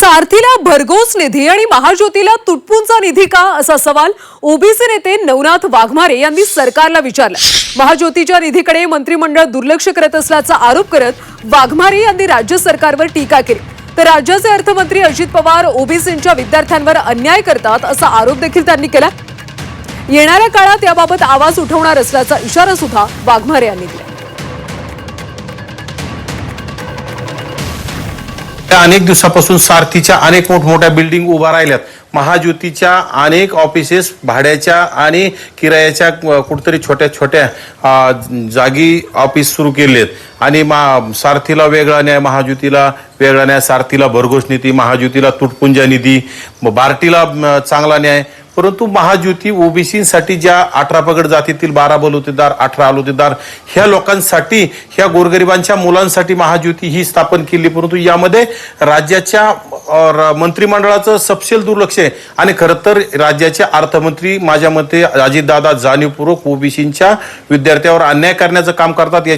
सारथीला भरघोस निधी आणि महाज्योतीला तुटपुंचा निधी का असा सवाल ओबीसी नेते नवनाथ वाघमारे यांनी सरकारला विचारला. महाज्योतीच्या निधीकडे मंत्रिमंडळ दुर्लक्ष करत असल्याचा आरोप करत वाघमारे यांनी राज्य सरकारवर टीका केली. तर राज्याचे अर्थमंत्री अजित पवार ओबीसींच्या विद्यार्थ्यांवर अन्याय करतात असा आरोप देखील त्यांनी केला. येणाऱ्या काळात याबाबत आवाज उठवणार असल्याचा इशारा सुद्धा वाघमारे यांनी दिला. त्या अनेक दिवसापासून सारथीच्या अनेक मोठमोठ्या बिल्डिंग उभा राहिल्यात. महाज्योतीच्या अनेक ऑफिसेस भाड्याच्या आणि किरायाच्या कुठतरी छोट्या छोट्या जागी ऑफिस सुरू केले आहेत आणि मा सारथीला वेगळा न्याय महाज्योतीला वेगळा न्याय सारथीला भरघोस निधी महाज्योतीला तुटपुंजा निधी बार्टीला चांगला न्याय परंतु महाज्योती ओबीसीसाठी ज्या अठरा पगड जातीतील बारा बलुतेदार अठरा आलुतेदार ह्या लोकांसाठी ह्या गोरगरिबांच्या मुलांसाठी महाज्योती ही स्थापन केली. परंतु यामध्ये राज्याच्या मंत्रिमंडळाचं सपशेल दुर्लक्ष आहे. आणि खरं तर राज्याचे अर्थमंत्री माझ्या मते अजितदादा जाणीवपूर्वक ओबीसींच्या विद्यार्थ्यावर अन्याय करण्याचं काम करतात. या